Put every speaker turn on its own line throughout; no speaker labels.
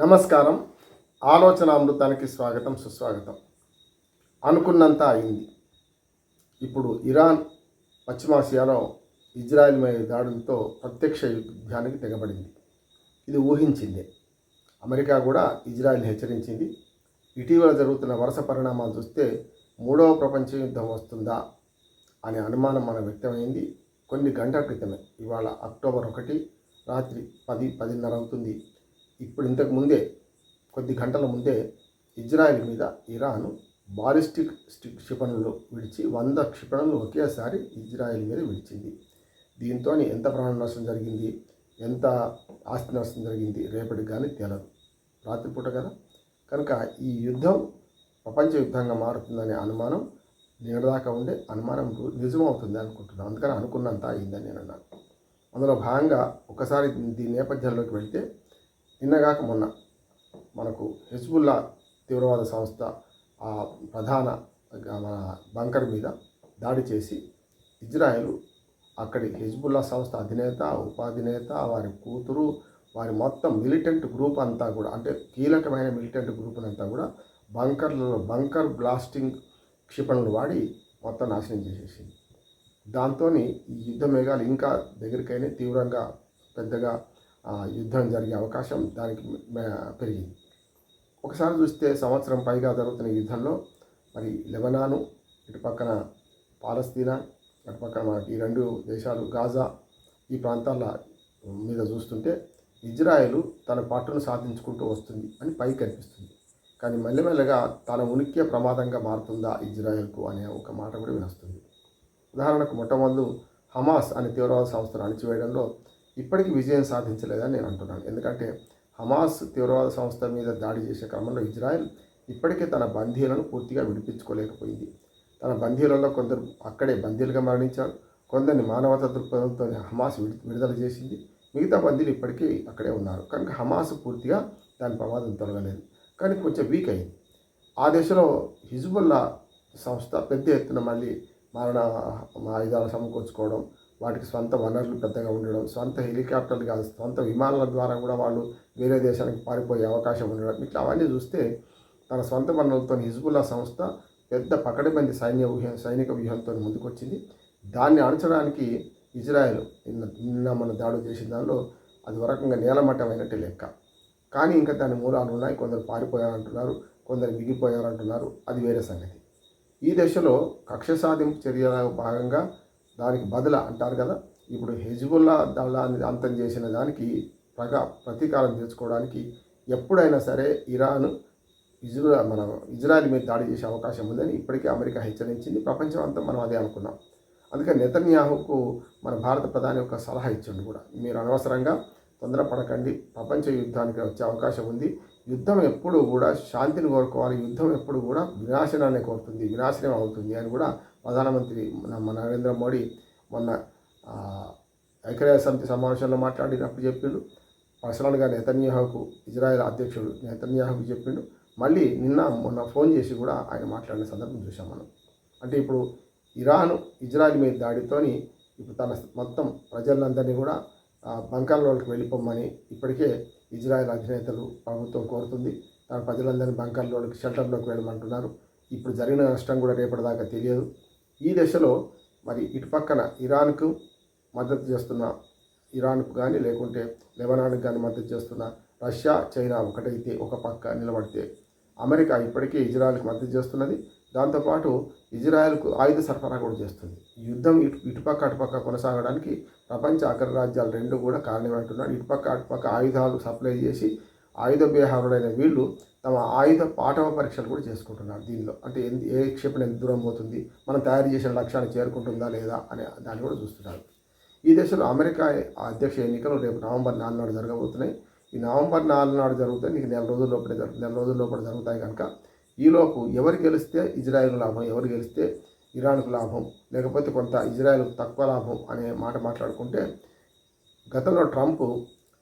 నమస్కారం. ఆలోచన అమృతానికి స్వాగతం సుస్వాగతం. అనుకున్నంత అయింది. ఇప్పుడు ఇరాన్ పశ్చిమాసియాలో ఇజ్రాయెల్ మీద దాడులతో ప్రత్యక్ష యుద్ధానికి తెగబడింది. ఇది ఊహించిందే. అమెరికా కూడా ఇజ్రాయెల్ హెచ్చరించింది. ఇటీవల జరుగుతున్న వరుస పరిణామాలు చూస్తే మూడవ ప్రపంచ యుద్ధం వస్తుందా అనే అనుమానం మన వ్యక్తమైంది. కొన్ని గంటల క్రితమే ఇవాళ అక్టోబర్ ఒకటి రాత్రి పది పదిన్నర అవుతుంది. ఇప్పుడు ఇంతకు ముందే కొద్ది గంటల ముందే ఇజ్రాయెల్ మీద ఇరాన్ బాలిస్టిక్ స్టిక్ క్షిపణులు విడిచి వంద క్షిపణులు ఒకేసారి ఇజ్రాయెల్ మీద విడిచింది. దీంతో ఎంత ప్రాణ నష్టం జరిగింది? ఎంత ఆస్తి నష్టం జరిగింది? రేపటికి కానీ తేలదు. రాత్రిపూట కదా? కనుక ఈ యుద్ధం ప్రపంచ యుద్ధంగా మారుతుందనే అనుమానం నిన్నదాకా ఉండే అనుమానం నిజమవుతుంది అనుకుంటున్నాను. అందుకని అనుకున్నంత అయిందని నేను అన్నాను. అందులో భాగంగా ఒకసారి దీని నేపథ్యంలోకి వెళ్తే నిన్నగాక మొన్న మనకు హెజ్బుల్లా తీవ్రవాద సంస్థ ఆ ప్రధాన మన బంకర్ మీద దాడి చేసి ఇజ్రాయెల్ అక్కడి హెజ్బుల్లా సంస్థ అధినేత ఉపాధినేత వారి కూతురు వారి మొత్తం మిలిటెంట్ గ్రూప్ అంతా కూడా అంటే కీలకమైన మిలిటెంట్ గ్రూప్ అంతా కూడా బంకర్లలో బంకర్ బ్లాస్టింగ్ క్షిపణులు వాడి మొత్తం నాశనం చేసేసింది. దాంతో ఈ యుద్ధ మేఘాలు ఇంకా దగ్గరికైనా తీవ్రంగా పెద్దగా యుద్ధం జరిగే అవకాశం దానికి పెరిగింది. ఒకసారి చూస్తే సంవత్సరం పైగా జరుగుతున్న యుద్ధంలో మరి లెబనాను ఇటు పక్కన పాలస్తీనా అటు పక్కన మనకి ఈ రెండు దేశాలు గాజా ఈ ప్రాంతాల మీద చూస్తుంటే ఇజ్రాయెల్ తన పట్టును సాధించుకుంటూ వస్తుంది అని పై కనిపిస్తుంది కానీ మెల్లమెల్లగా తన ఉనికే ప్రమాదంగా మారుతుందా ఇజ్రాయెల్కు అనే ఒక మాట కూడా వినొస్తుంది. ఉదాహరణకు మొట్టమొదలు హమాస్ అనే తీవ్రవాద సంస్థను అణిచివేయడంలో ఇప్పటికీ విజయం సాధించలేదని నేను అంటున్నాను. ఎందుకంటే హమాస్ తీవ్రవాద సంస్థ మీద దాడి చేసే క్రమంలో ఇజ్రాయెల్ ఇప్పటికే తన బందీలను పూర్తిగా విడిపించుకోలేకపోయింది. తన బందీలలో కొందరు అక్కడే బందీలుగా మరణించారు. కొందరిని మానవతా దృక్పథంతో హమాస్ విడుదల చేసింది. మిగతా బందీలు ఇప్పటికీ అక్కడే ఉన్నారు. కనుక హమాస్ పూర్తిగా దాని ప్రమాదం తొలగలేదు. కానీ కొంచెం వీక్ అయింది. ఆ దశలో హిజ్బుల్లా సంస్థ పెద్ద ఎత్తున మళ్ళీ మరణ ఆయుధాలు సమకూర్చుకోవడం వాటికి సొంత వనరులు పెద్దగా ఉండడం సొంత హెలికాప్టర్లు కాదు సొంత విమానాల ద్వారా కూడా వాళ్ళు వేరే దేశానికి పారిపోయే అవకాశం ఉండడం ఇట్లా అవన్నీ చూస్తే తన సొంత వనరులతో హిజ్బుల్లా సంస్థ పెద్ద పకడ్బందీ సైన్య వ్యూహం సైనిక వ్యూహంతో ముందుకొచ్చింది. దాన్ని అణచడానికి ఇజ్రాయెల్ నిన్న నిన్న మన దాడులు చేసిన దానిలో అది ఒక రకంగా నేలమట్టమైనట్టే లెక్క. కానీ ఇంకా దాని మూలాలు ఉన్నాయి. కొందరు పారిపోయారంటున్నారు కొందరు మిగిలిపోయారంటున్నారు. అది వేరే సంగతి. ఈ దశలో కక్ష సాధింపు చర్యల భాగంగా దానికి బదుల అంటారు కదా ఇప్పుడు హెజ్బుల్లా దళాన్ని అంతం చేసిన దానికి ప్రగా ప్రతీకారం తీర్చుకోవడానికి ఎప్పుడైనా సరే ఇరాన్ ఇజ్రా మన ఇజ్రాయెల్ మీద దాడి చేసే అవకాశం ఉందని ఇప్పటికే అమెరికా హెచ్చరించింది. ప్రపంచం అంతా మనం అదే అనుకున్నాం. అందుకే నెతన్యాహుకు మన భారత ప్రధాని ఒక సలహా ఇచ్చిండు కూడా. మీరు అనవసరంగా తొందరపడకండి ప్రపంచ యుద్ధానికి వచ్చే అవకాశం ఉంది. యుద్ధం ఎప్పుడు కూడా శాంతిని కోరుకోవాలి యుద్ధం ఎప్పుడు కూడా వినాశనాన్ని కోరుతుంది వినాశనం అవుతుంది అని కూడా ప్రధానమంత్రి మన నరేంద్ర మోడీ మొన్న ఐక్యరాజ్య సమితి సమావేశంలో మాట్లాడినప్పుడు చెప్పిండు. పర్సనల్గా నేతన్యాహుకు ఇజ్రాయెల్ అధ్యక్షుడు నేతన్యాహుకు చెప్పిండు. మళ్ళీ నిన్న మొన్న ఫోన్ చేసి కూడా ఆయన మాట్లాడిన సందర్భం చూసాం మనం. అంటే ఇప్పుడు ఇరాన్ ఇజ్రాయెల్ మీద దాడితోని ఇప్పుడు తన మొత్తం ప్రజలందరినీ కూడా బంకర్లోకి వెళ్ళిపోమని ఇప్పటికే ఇజ్రాయెల్ అధినేతలు ప్రభుత్వం కోరుతుంది. తన ప్రజలందరినీ బంకర్లోకి షెల్టర్లోకి వెళ్ళమంటున్నారు. ఇప్పుడు జరిగిన నష్టం కూడా రేపటిదాకా తెలియదు. ఈ దశలో మరి ఇటు పక్కన ఇరాన్కు మద్దతు చేస్తున్న ఇరాన్కు కానీ లేకుంటే లెబనాన్కు కానీ మద్దతు చేస్తున్న రష్యా చైనా ఒకటైతే ఒక పక్క నిలబడితే అమెరికా ఇప్పటికే ఇజ్రాయెల్కి మద్దతు చేస్తున్నది. దాంతోపాటు ఇజ్రాయెల్కు ఆయుధ సరఫరా కూడా చేస్తుంది. యుద్ధం ఇటు ఇటుపక్క అటుపక్క కొనసాగడానికి ప్రపంచ అగ్రరాజ్యాలు రెండు కూడా కారణమంటున్నాడు ఇటుపక్క అటుపక్క ఆయుధాలు సప్లై చేసి ఆయుధ బేహారుడైన వీళ్ళు తమ ఆయుధ పాఠవ పరీక్షలు కూడా చేసుకుంటున్నారు దీనిలో. అంటే ఎందు ఏ క్షిపణి ఎంత దూరం పోతుంది? మనం తయారు చేసిన లక్ష్యాన్ని చేరుకుంటుందా లేదా అనే దాన్ని కూడా చూస్తున్నారు. ఈ దశలో అమెరికా అధ్యక్ష ఎన్నికలు రేపు నవంబర్ నాలుగు నాడు జరగబోతున్నాయి. ఈ నవంబర్ నాలుగు నాడు జరుగుతాయి. నీకు నెల రోజుల లోపలే నెల రోజుల లోపల జరుగుతాయి కనుక ఈలోపు ఎవరు గెలిస్తే ఇజ్రాయెల్ లాభం ఎవరు గెలిస్తే ఇరాన్కు లాభం లేకపోతే కొంత ఇజ్రాయెల్ తక్కువ లాభం అనే మాట మాట్లాడుకుంటే గతంలో ట్రంప్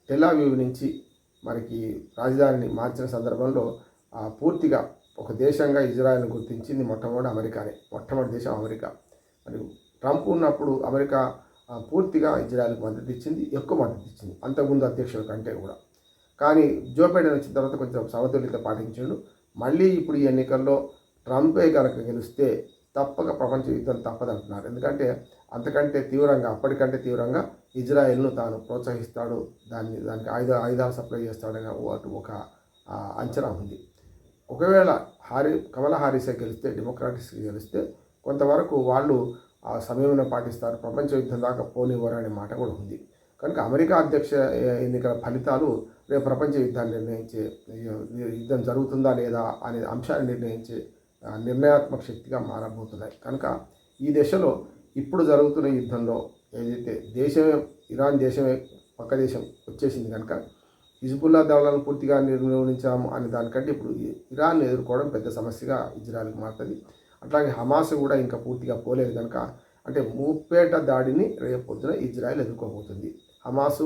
టెలావ్యూ నుంచి మనకి రాజధానిని మార్చిన సందర్భంలో పూర్తిగా ఒక దేశంగా ఇజ్రాయెల్ని గుర్తించింది మొట్టమొదటి అమెరికానే మొట్టమొదటి దేశం అమెరికా. మరి ట్రంప్ ఉన్నప్పుడు అమెరికా పూర్తిగా ఇజ్రాయెల్కి మద్దతు ఇచ్చింది ఎక్కువ మద్దతు ఇచ్చింది అంతకుముందు అధ్యక్షుల కంటే కూడా. కానీ జో బైడెన్ వచ్చిన తర్వాత కొంచెం సమతుల్యత పాటించాడు. మళ్ళీ ఇప్పుడు ఈ ఎన్నికల్లో ట్రంపే కనుక గెలిస్తే తప్పక ప్రపంచ యుద్ధం తప్పదంటున్నారు. ఎందుకంటే అంతకంటే తీవ్రంగా అప్పటికంటే తీవ్రంగా ఇజ్రాయెల్ను తాను ప్రోత్సహిస్తాడు. దాన్ని దానికి ఆయుధ ఆయుధాలు సప్లై చేస్తాడని ఒక- ఒక అంచనా ఉంది. ఒకవేళ హారి కమల హారిసే గెలిస్తే డెమోక్రాటిక్స్ గెలిస్తే కొంతవరకు వాళ్ళు ఆ సమయంలో పాటిస్తారు. ప్రపంచ యుద్ధం దాకా పోనివ్వరు అనే మాట కూడా ఉంది. కనుక అమెరికా అధ్యక్ష ఎన్నికల ఫలితాలు రేపు ప్రపంచ యుద్ధాన్ని నిర్ణయించే యుద్ధం జరుగుతుందా లేదా అనే అంశాన్ని నిర్ణయించే నిర్ణయాత్మక శక్తిగా మారబోతున్నాయి. కనుక ఈ దశలో ఇప్పుడు జరుగుతున్న యుద్ధంలో ఏదైతే దేశమే ఇరాన్ దేశమే పక్క దేశం వచ్చేసింది కనుక హిజ్బుల్లా దళాలను పూర్తిగా నిర్మూలించాము అనే దానికంటే ఇప్పుడు ఇరాన్ ఎదుర్కోవడం పెద్ద సమస్యగా ఇజ్రాయల్కి మారుతుంది. అట్లాగే హమాస్ కూడా ఇంకా పూర్తిగా పోలేదు కనుక అంటే మూపేట దాడిని రేపొద్దున ఇజ్రాయెల్ ఎదుర్కోబోతుంది. హమాసు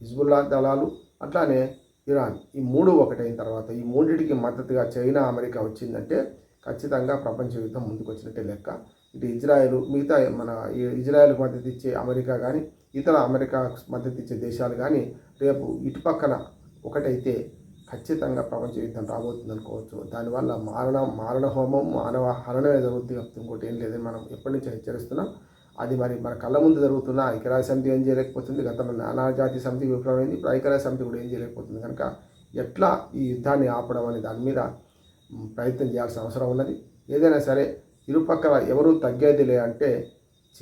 హిజ్బుల్లా దళాలు అట్లానే ఇరాన్ ఈ మూడు ఒకటైన తర్వాత ఈ మూడింటికి మద్దతుగా చైనా అమెరికా వచ్చిందంటే ఖచ్చితంగా ప్రపంచ యుద్ధం ముందుకు వచ్చినట్టే లెక్క. ఇటు ఇజ్రాయెల్ మిగతా మన ఈ ఇజ్రాయెల్కి మద్దతు ఇచ్చే అమెరికా కానీ ఇతర అమెరికా మద్దతు ఇచ్చే దేశాలు కానీ రేపు ఇటుపక్కన ఒకటైతే ఖచ్చితంగా ప్రపంచ యుద్ధం రాబోతుంది అనుకోవచ్చు దానివల్ల మారణ మారణ హోమం మానవ హరణమే జరుగుతుంది తప్పితే ఇంకోటి ఏం లేదని మనం ఎప్పటి నుంచి హెచ్చరిస్తున్నాం. అది మరి మన కళ్ళ ముందు జరుగుతున్న ఐక్యరాజ్య సమితి ఏం చేయలేకపోతుంది? గతంలో నానాజాతి సమితి విఫలమైంది ఇప్పుడు ఐక్యరాజ్య సమితి కూడా ఏం చేయలేకపోతుంది? కనుక ఎట్లా ఈ యుద్ధాన్ని ఆపడం అనే దాని మీద ప్రయత్నం చేయాల్సిన అవసరం ఉన్నది. ఏదైనా సరే ఇరుపక్కల ఎవరూ తగ్గేదిలే అంటే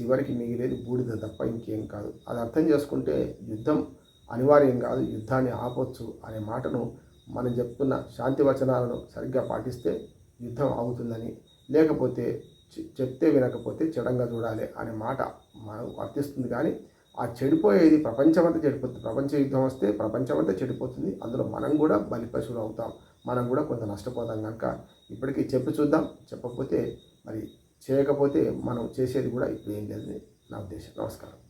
చివరికి మిగిలేదు బూడిద తప్ప ఇంకేం కాదు. అది అర్థం చేసుకుంటే యుద్ధం అనివార్యం కాదు. యుద్ధాన్ని ఆపొచ్చు అనే మాటను మనం చెప్తున్న శాంతి వచనాలను సరిగ్గా పాటిస్తే యుద్ధం ఆగుతుందని లేకపోతే చె- చెప్తే వినకపోతే చెడంగా చూడాలి అనే మాట మనం వర్తిస్తుంది. కానీ ఆ చెడిపోయేది ప్రపంచమంతా చెడిపోతుంది. ప్రపంచ యుద్ధం వస్తే ప్రపంచమంతా చెడిపోతుంది. అందులో మనం కూడా బలి పశువులు అవుతాం. మనం కూడా కొంత నష్టపోతాం కనుక ఇప్పటికీ చెప్పి చూద్దాం. చెప్పకపోతే మరి చేయకపోతే మనం చేసేది కూడా ఇప్పుడు ఏం లేదని నా ఉద్దేశం. నమస్కారం.